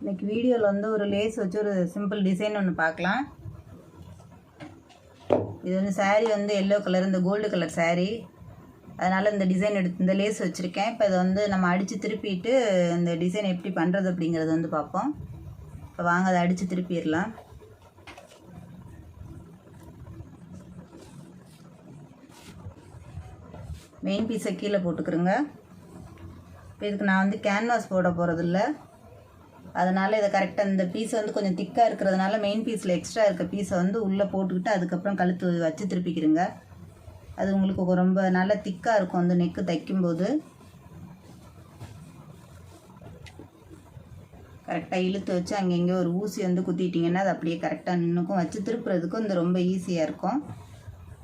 இன்னைக்கு வீடியோவில் வந்து ஒரு லேஸ் வச்சு ஒரு சிம்பிள் டிசைன் ஒன்று பார்க்கலாம். இது வந்து saree வந்து எல்லோ கலர் இந்த கோல்டு கலர் சேரீ அதனால் இந்த டிசைன் எடுத்து இந்த லேஸ் வச்சுருக்கேன். இப்போ இதை வந்து நம்ம அடித்து திருப்பிட்டு இந்த டிசைன் எப்படி பண்ணுறது அப்படிங்கிறது வந்து பார்ப்போம். இப்போ வாங்க அதை அடித்து திருப்பிடலாம். மெயின் பீஸை கீழே போட்டுக்கிறோங்க. இப்போ இதுக்கு நான் வந்து கேன்வாஸ் போட போகிறதில்ல அதனால் இதை கரெக்டாக இந்த பீஸ் வந்து கொஞ்சம் திக்காக இருக்கிறதுனால மெயின் பீஸில் எக்ஸ்ட்ரா இருக்க பீஸை வந்து உள்ளே போட்டுக்கிட்டு அதுக்கப்புறம் கழுத்து வச்சு திருப்பிக்கிறங்க அது உங்களுக்கு ரொம்ப நல்லா திக்காக இருக்கும் அந்த நெக்கு தைக்கும்போது. கரெக்டாக இழுத்து வச்சு அங்கங்கே ஒரு ஊசி வந்து குத்திட்டிங்கன்னா அது அப்படியே கரெக்டாக நின்றுக்கும் வச்சு திருப்புறதுக்கும் இந்த ரொம்ப ஈஸியாக இருக்கும்.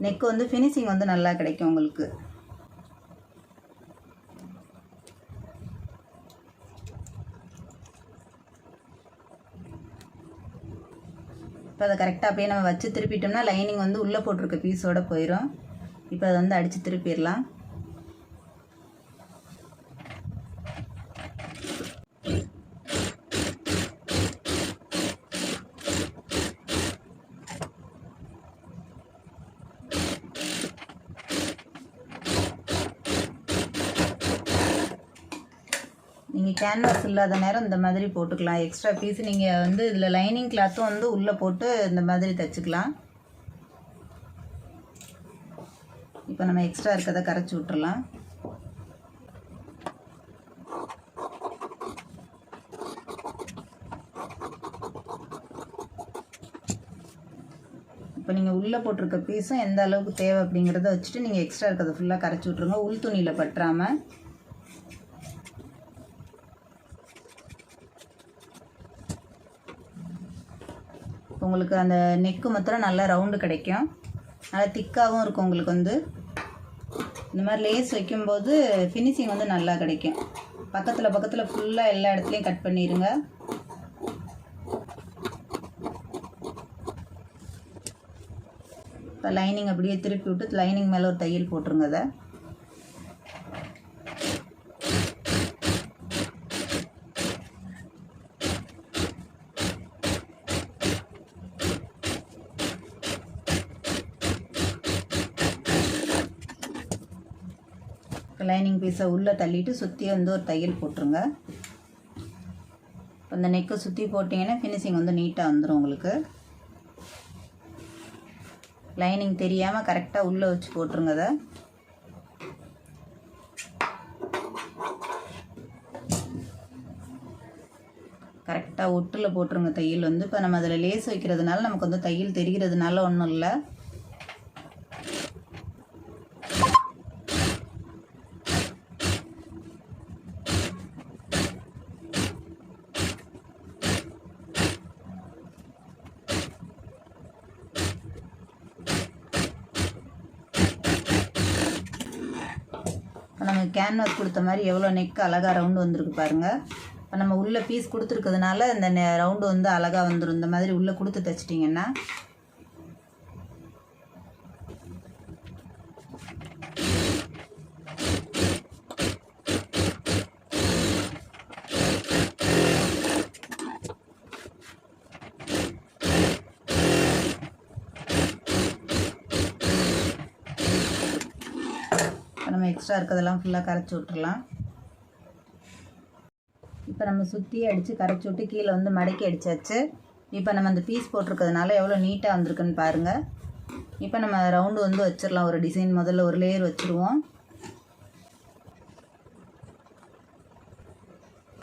நெக்கு வந்து ஃபினிஷிங் வந்து நல்லா கிடைக்கும் உங்களுக்கு. இப்போ அதை கரெக்டாக அப்படியே நம்ம வச்சு திருப்பிட்டோம்னா லைனிங் வந்து உள்ளே போட்டிருக்க பீஸோட போயிடும் இப்போ அதை வந்து அடித்து திருப்பிடலாம். நீங்கள் கேன்வாஸ் இல்லாத நேரம் இந்த மாதிரி போட்டுக்கலாம். எக்ஸ்ட்ரா பீஸ் நீங்கள் வந்து இதில் லைனிங் கிளாத்தும் வந்து உள்ளே போட்டு இந்த மாதிரி தைச்சிக்கலாம். இப்போ நம்ம எக்ஸ்ட்ரா இருக்கிறத கரைச்சி விட்டுறலாம். இப்போ நீங்கள் உள்ளே போட்டிருக்க பீஸும் எந்த அளவுக்கு தேவை அப்படிங்கிறத வச்சுட்டு நீங்கள் எக்ஸ்ட்ரா இருக்கிறத ஃபுல்லாக கரைச்சி விட்ருங்க உள் துணியில் பற்றாமல் உங்களுக்கு அந்த நெக்கு மாத்திரம் நல்லா ரவுண்டு கிடைக்கும். நல்லா திக்காகவும் இருக்கும் உங்களுக்கு வந்து. இந்த மாதிரி லேஸ் வைக்கும்போது ஃபினிஷிங் வந்து நல்லா கிடைக்கும். பக்கத்தில் பக்கத்தில் ஃபுல்லாக எல்லா இடத்துலையும் கட் பண்ணிடுங்க இப்போ லைனிங் அப்படியே திருப்பி விட்டு லைனிங் மேலே ஒரு தையல் போட்டுருங்க அதை. லைனிங் பீஸை உள்ளே தள்ளிட்டு சுற்றி வந்து ஒரு தையல் போட்டுருங்க. அந்த நெக்கை சுற்றி போட்டிங்கன்னா ஃபினிஷிங் வந்து நீட்டாக வந்துடும் உங்களுக்கு. லைனிங் தெரியாமல் கரெக்டாக உள்ளே வச்சு போட்டுருங்க அதை. கரெக்டாக ஒட்டில் போட்டுருங்க தையல் வந்து. இப்போ நம்ம அதில் லேஸ் வைக்கிறதுனால நமக்கு வந்து தையல் தெரிகிறதுனால ஒன்றும் இல்லை. கேன்வாஸ் கொடுத்த மாதிரி எவ்வளோ நெக் அழகாக ரவுண்டு வந்திருக்கு பாருங்கள் இப்போ நம்ம உள்ளே பீஸ் கொடுத்துருக்கிறதுனால இந்த ரவுண்டு வந்து அழகாக வந்துடும் இந்த மாதிரி உள்ளே கொடுத்து தைச்சிட்டிங்கன்னா நம்ம எக்ஸ்ட்ரா இருக்கிறதெல்லாம் ஃபுல்லாக கரைச்சி விட்டுறலாம். இப்போ நம்ம சுற்றி அடித்து கரைச்சி விட்டு கீழே வந்து மடக்கி அடித்தாச்சு இப்போ நம்ம அந்த பீஸ் போட்டிருக்கிறதுனால எவ்வளோ நீட்டாக வந்திருக்குன்னு பாருங்கள் இப்போ நம்ம ரவுண்டு வந்து வச்சிடலாம். ஒரு டிசைன் முதல்ல ஒரு லேயர் வச்சுருவோம்.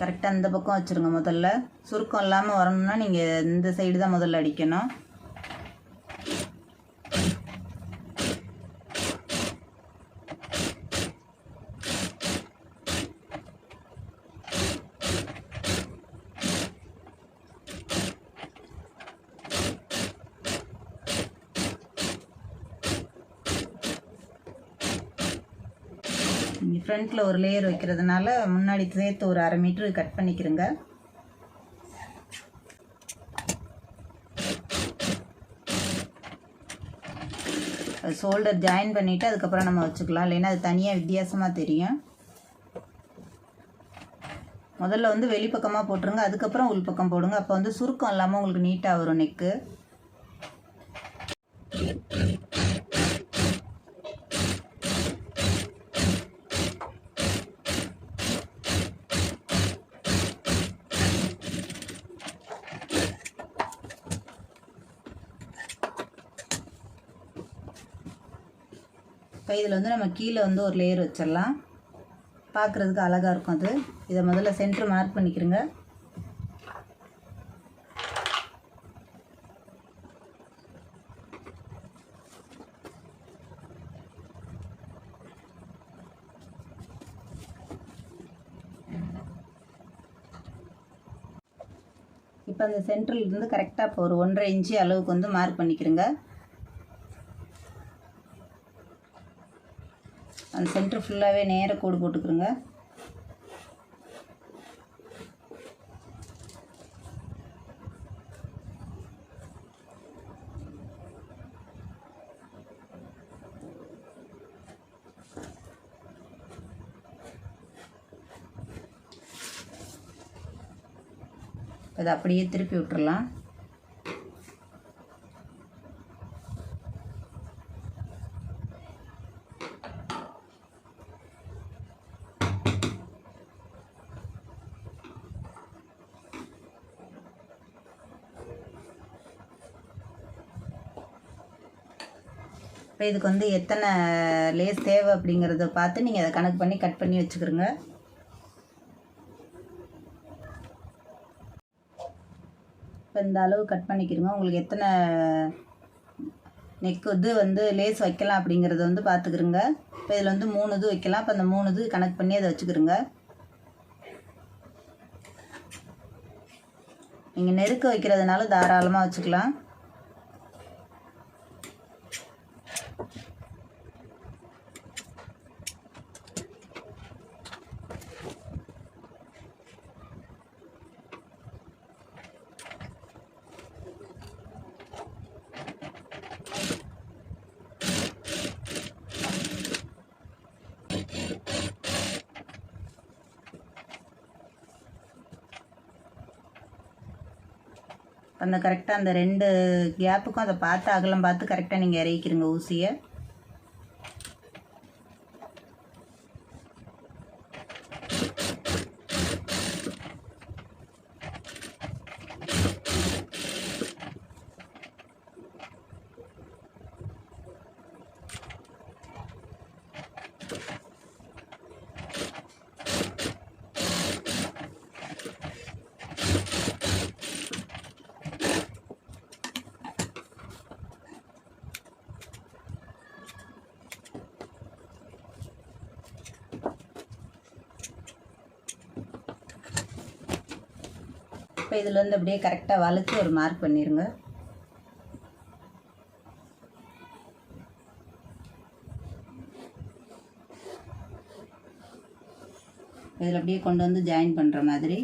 கரெக்டாக இந்த பக்கம் வச்சுருங்க முதல்ல. சுருக்கம் இல்லாமல் வரணும்னா நீங்கள் இந்த சைடு தான் முதல்ல அடிக்கணும். நீங்கள் ஃப்ரண்ட்டில் ஒரு லேயர் வைக்கிறதுனால முன்னாடி சேர்த்து ஒரு அரை மீட்ரு கட் பண்ணிக்கிறங்க ஷோல்டர் ஜாயின் பண்ணிவிட்டு அதுக்கப்புறம் நம்ம வச்சுக்கலாம். இல்லைன்னா அது தனியாக வித்தியாசமாக தெரியும். முதல்ல வந்து வெளிப்பக்கமாக போட்டுருங்க. அதுக்கப்புறம் உள்பக்கம் போடுங்க. அப்போ வந்து சுருக்கம் இல்லாமல் உங்களுக்கு நீட்டாக வரும் நெக்கு இப்போ இதில் வந்து நம்ம கீழே வந்து ஒரு லேயர் வச்சிடலாம். பார்க்குறதுக்கு அழகாக இருக்கும் அது. இதை முதல்ல சென்ட்ரு மார்க் பண்ணிக்கிறேங்க. இப்போ அந்த சென்டரில் இருந்து கரெக்டாக இப்போ ஒரு ஒன்றரை இன்ச்சு அளவுக்கு வந்து மார்க் பண்ணிக்கிறேங்க. அந்த சென்டர் ஃபுல்லாகவே நேர கோடு போட்டுக்கிறோங்க. அதை அப்படியே திருப்பி விட்டுறலாம். இப்போ இதுக்கு வந்து எத்தனை லேஸ் தேவை அப்படிங்கிறத பார்த்து நீங்கள் அதை கணக்கு பண்ணி கட் பண்ணி வச்சுக்கிறோங்க இப்போ இந்த அளவு கட் பண்ணிக்கிறோங்க உங்களுக்கு எத்தனை நெக் இது வந்து லேஸ் வைக்கலாம் அப்படிங்கிறத வந்து பார்த்துக்கிறோங்க இப்போ இதில் வந்து மூணு இது வைக்கலாம். இப்போ அந்த மூணு இது கணக்கு பண்ணி அதை வச்சுக்கிறோங்க நீங்கள் நெருக்க வைக்கிறதுனால தாராளமாக வச்சுக்கலாம். அந்த கரெக்டாக அந்த ரெண்டு கேப்புக்கும் அதை பார்த்து அகலம் பார்த்து கரெக்டாக நீங்கள் இறக்கிக்கிறங்க ஊசியை. இப்போ இதில் வந்து அப்படியே கரெக்டாக வளைச்சி ஒரு மார்க் பண்ணிடுங்க இதில் அப்படியே கொண்டு வந்து ஜாயின் பண்ணுற மாதிரி.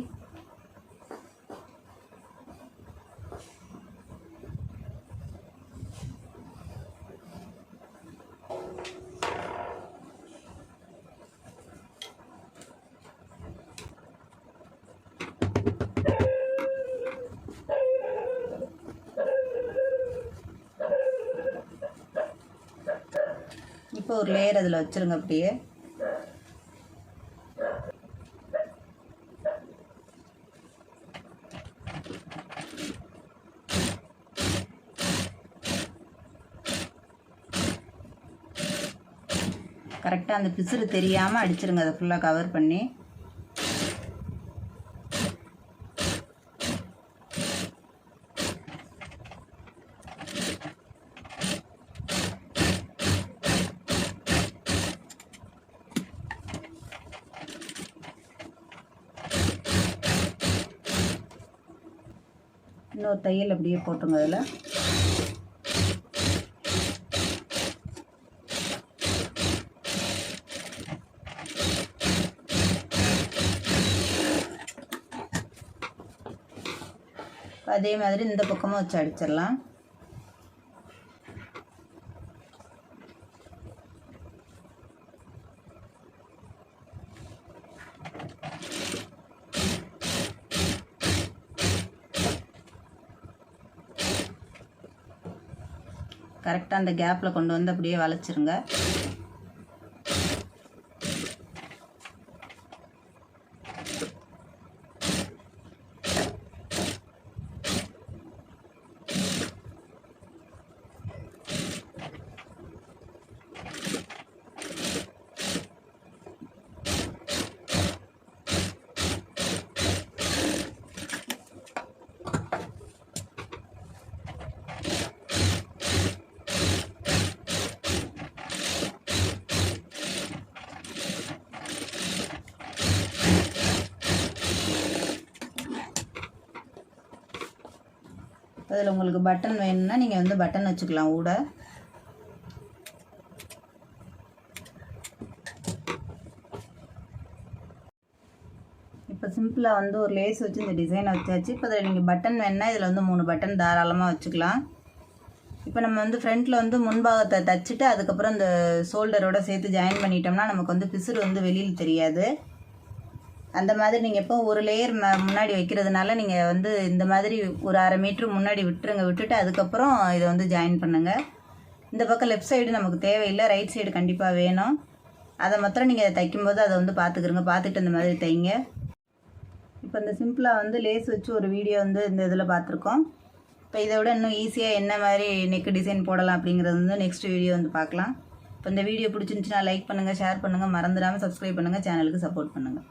இப்போ ஒரு லேயர் அதில் வச்சுருங்க அப்படியே. கரெக்டாக அந்த பிசுறு தெரியாமல் அடிச்சிருங்க. அதை ஃபுல்லாக கவர் பண்ணி. இன்னொரு தையல் அப்படியே போட்டுங்க அதில். அதே மாதிரி இந்த பக்கமும் வச்சு அடிச்சிடலாம். கரெக்டாக அந்த கேப்பில் கொண்டு வந்து அப்படியே வளைச்சிருங்க. அதில் உங்களுக்கு பட்டன் வேணும்னா நீங்கள் வந்து பட்டன் வச்சுக்கலாம் ஊட. இப்போ சிம்பிளாக வந்து ஒரு லேஸ் வச்சு இந்த டிசைனை வச்சாச்சு. இப்போ அதில் நீங்கள் பட்டன் வேணுன்னா இதில் வந்து மூணு பட்டன் தாராளமாக வச்சுக்கலாம். இப்போ நம்ம வந்து ஃப்ரண்ட்டில் வந்து முன்பாகத்தை தச்சுட்டு அதுக்கப்புறம் இந்த ஷோல்டரோட சேர்த்து ஜாயின் பண்ணிட்டோம்னா நமக்கு வந்து பிசுறு வந்து வெளியில் தெரியாது. அந்த மாதிரி நீங்கள் இப்போ ஒரு லேயர் முன்னாடி வைக்கிறதுனால நீங்கள் வந்து இந்த மாதிரி ஒரு அரை மீட்ரு முன்னாடி விட்டுருங்க விட்டுட்டு அதுக்கப்புறம் இதை வந்து ஜாயின் பண்ணுங்கள் இந்த பக்கம் லெஃப்ட் சைடு நமக்கு தேவையில்லை ரைட் சைடு கண்டிப்பாக வேணும். அதை மாத்திரம் நீங்கள் தைக்கும்போது அதை வந்து பார்த்துக்கிறங்க பார்த்துட்டு இந்த மாதிரி தைங்க. இப்போ இந்த சிம்பிளாக வந்து லேஸ் வச்சு ஒரு வீடியோ வந்து இந்த இதில் பார்த்துருக்கோம் இப்போ இதை விட இன்னும் ஈஸியாக என்ன மாதிரி நெக் டிசைன் போடலாம் அப்படிங்கிறது வந்து நெக்ஸ்ட் வீடியோ வந்து பார்க்கலாம் இப்போ இந்த வீடியோ பிடிச்சிருந்துச்சுன்னா லைக் பண்ணுங்கள் ஷேர் பண்ணுங்கள் மறந்துடாமல் சப்ஸ்கிரைப் பண்ணுங்கள் சேனலுக்கு சப்போர்ட் பண்ணுங்கள்